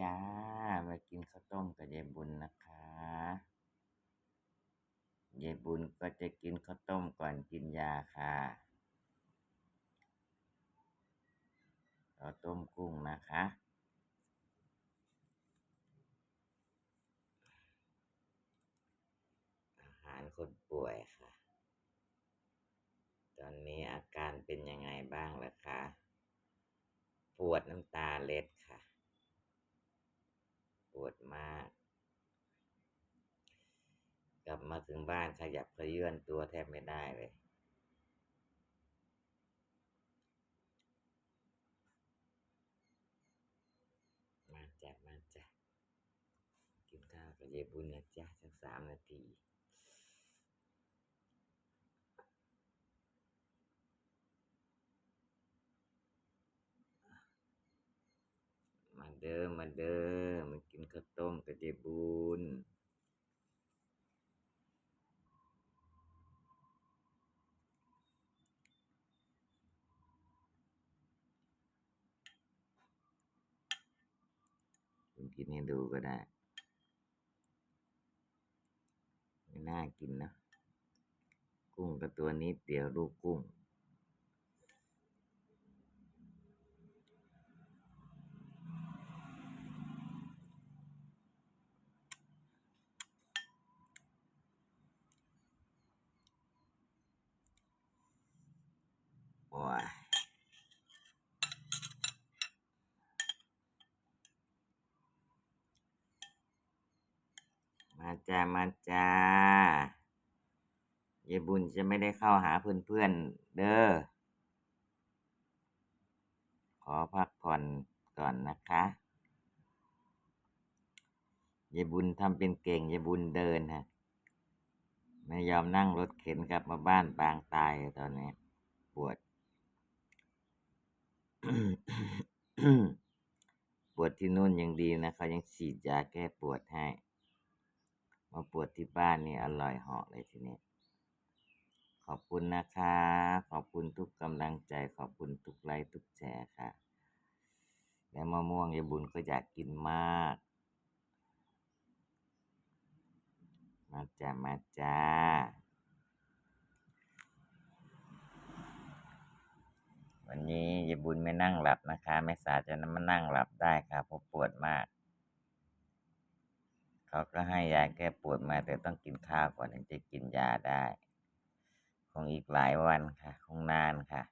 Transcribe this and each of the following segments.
จ้า มากินข้าวต้มกับยายบุญนะคะยายบุญก็จะกินข้าวต้มก่อนกินยาค่ะข้าต้มกุ้งนะคะ อาหารคนป่วยค่ะ ตอนนี้อาการเป็นยังไงบ้างล่ะคะ ปวดน้ำตาเล็ดค่ะ ปวดมาก กลับมาถึงบ้านขยับขยื่นตัวแทบไม่ได้เลย มาจ้ะมาจ้ะกินข้าวกับยายบุญนะจ๊ะสักสามนาที เด้อมาเด้อมากินข้าวต้มกับยายบุญผมกินให้ดูก็ได้ไม่น่ากินนะ กุ้งก็ตัวนิดเดียวลูกกุ้ง โอ้ย มา จ้ามาจ้ายายบุญจะไม่ได้เข้าหาเพื่อนๆเด้อ ขอพักผ่อนก่อนนะคะยายบุญทำเป็นเก่งยายบุญเดินฮะ ไม่ยอมนั่งรถเข็นกลับมาบ้านปางตายตอนนี้ ปวด ปวดที่นู่นยังดีนะเขายังฉีดยาแก้ปวดให้ มาปวดที่บ้านนี่อร่อยเหาะเลยทีนี้ ขอบคุณนะคะ ขอบคุณทุกกำลังใจ ขอบคุณทุกไลค์ทุกแชร์ค่ะ และมะม่วงยายบุญก็อยากกินมาก มาจ้ามาจ้าวันนี้ยายบุญไม่นั่งหลับนะคะไม่สาจะมานั่งหลับได้ค่ะเพราะปวดมาก เขาก็ให้ยาแก้ปวดมา แต่ต้องกินข้าวก่อนถึงจะกินยาได้ คงอีกหลายวันค่ะ คงนานค่ะ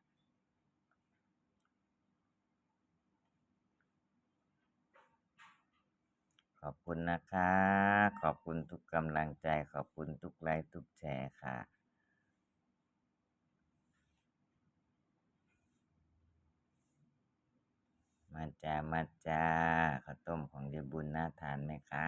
ขอบคุณนะคะ ขอบคุณทุกกำลังใจ ขอบคุณทุกไลค์ทุกแชร์ค่ะมาจ้ามาจ้าข้าวต้มของยายบุญน่าทานไหมคะ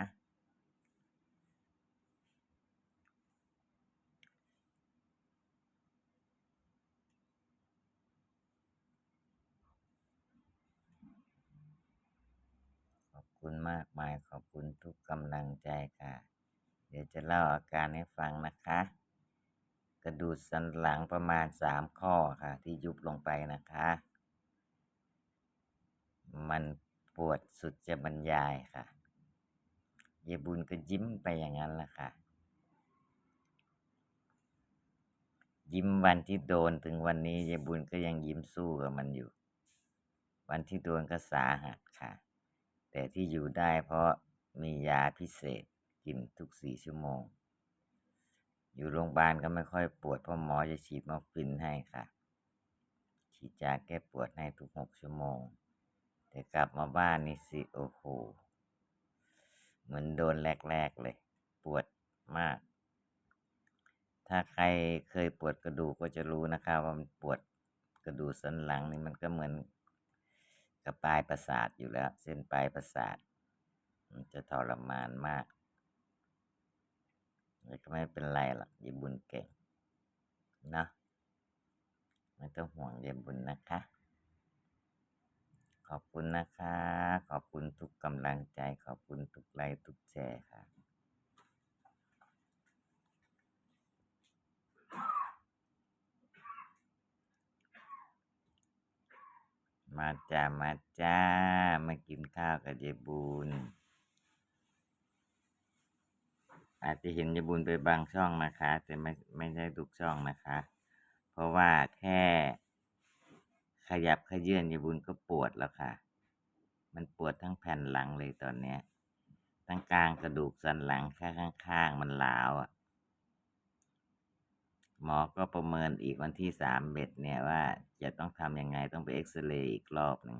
อบคุณมากมายขอบคุณทุกกำลังใจค่ะ เดี๋ยวจะเล่าอาการให้ฟังนะคะ กระดูกสันหลังประมาณสามข้อค่ะ ที่ยุบลงไปนะคะ มันปวดสุดจะบรรยายค่ะเยายบุญก็ยิ้มไปอย่างนั้นแหละค่ะ ยิ้มวันที่โดนถึงวันนี้ยายบุญก็ยังยิ้มสู้กับมันอยู่ วันที่โดนก็สาหัสค่ะ แต่ที่อยู่ได้เพราะมียาพิเศษกินทุกสี่ชั่วโมง อยู่โรงพยาบาลก็ไม่ค่อยปวดเพราะหมอจะฉีดมอร์ฟินให้ค่ะ ฉีดยาแก้ปวดให้ทุกหกชั่วโมง แต่กลับมาบ้านนี่สิโอ้โหเหมือนโดนแรกๆเลย ปวดมาก ถ้าใครเคยปวดกระดูกก็จะรู้นะคะว่ามันปวดกระดูกสันหลังนี่มันก็เหมือน กับปลายประสาทอยู่แล้ว เส้นปลายประสาท มันจะทรมานมากแต่ก็ไม่เป็นไรหรอกยายบุญเก่งเนาะไม่ต้องห่วงยายบุญนะคะ ขอบคุณนะคะ ขอบคุณทุกกำลังใจ ขอบคุณทุกไลค์ทุกแชร์ค่ะ มาจ้า มาจ้า มากินข้าวกับยายบุญ อาจจะเห็นยายบุญไปบางช่องนะคะ แต่ไม่ไม่ใช่ทุกช่องนะคะ เพราะว่าแค่ ขยับขยื่นยายบุญก็ปวดแล้วค่ะ มันปวดทั้งแผ่นหลังเลยตอนเนี้ย ทั้งกลางกระดูกสันหลังข้างข้างๆมันล้าวอะ หมอก็ประเมินอีกวันที่สามเบ็ดเนี่ยว่าจะต้องทำยังไงต้องไปเอ็กซเรย์อีกรอบหนึ่ง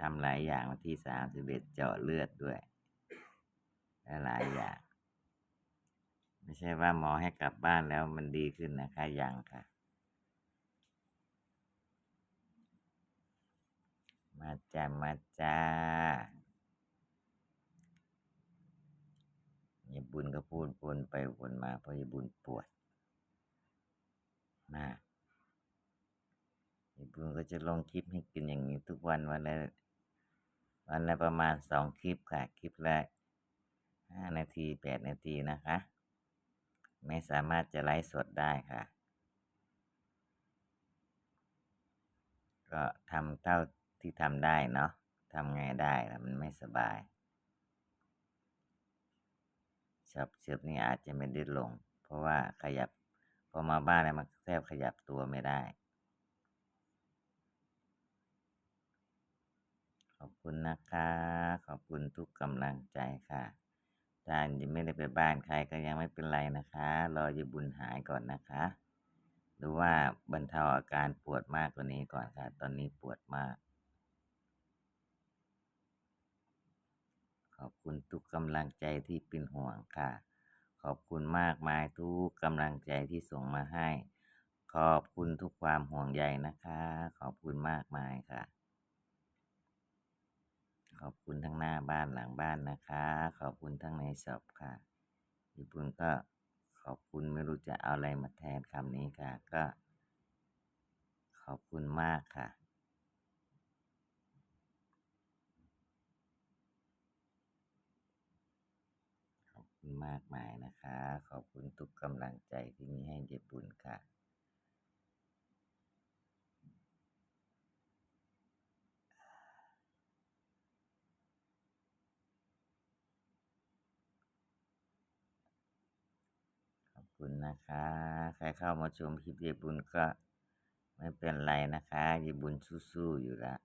ทำหลายอย่างวันที่สามสิบเอ็ดเจาะเลือดด้วยและหลายอย่าง ไม่ใช่ว่าหมอให้กลับบ้านแล้วมันดีขึ้นนะคะยังค่ะ มาจ้ามาจ้า ย่บุญก็พูดวนไปวนมาเพราะย่บุญปวดมากย่บุญก็จะลงคลิปให้กินอย่างนี้ทุกวันวันละวันละประมาณสองคลิปค่ะ คลิปละห้านาทีแปดนาทีนะคะ ไม่สามารถจะไลฟ์สดได้ค่ะ ก็ทำเท่าที่ทำได้เนาะทำไงได้ล่ะมันไม่สบาย ชอบเชือบนี่อาจจะไม่ได้ลง เพราะว่าขยับพอมาบ้านแล้วมันแทบขยับตัวไม่ได้ ขอบคุณนะคะ ขอบคุณทุกกำลังใจค่ะถ้ายังไม่ได้ไปบ้านใครก็ยังไม่เป็นไรนะคะ รอยาบุญหายก่อนนะคะ หรือว่าบรรเทาอาการปวดมากกว่านี้ก่อนค่ะ ตอนนี้ปวดมาก อบคุณทุกกำลังใจที่เป็นห่วงค่ะ ขอบคุณมากมายทุกกำลังใจที่ส่งมาให้ ขอบคุณทุกความห่วงใยนะคะ ขอบคุณมากมายค่ะ ขอบคุณทั้งหน้าบ้านหลังบ้านนะคะ ขอบคุณทั้งในช็อปค่ะญี่ปุ่นก็ขอบคุณไม่รู้จะเอาอะไรมาแทนคำนี้ค่ะ ก็ ขอบคุณมากค่ะ ขอบคุณ มากมายนะคะ ขอบคุณทุกกำลังใจที่มีให้ญี่ปุ่นค่ะขอบคุณนะคะ ใครเข้ามาชมคลิปเยบุญก็ไม่เป็นไรนะคะเยบุญสู้ๆอยู่ล้ว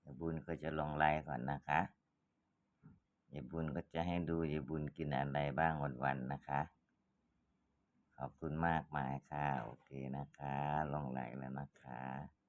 เยบุญก็จะลงไลน์ก่อนนะคะ ยายบุญก็จะให้ดูยายบุญกินอะไรบ้างวันๆนะคะ ขอบคุณมากมายค่ะ โอเคนะคะ ลงไลแล้วนะคะ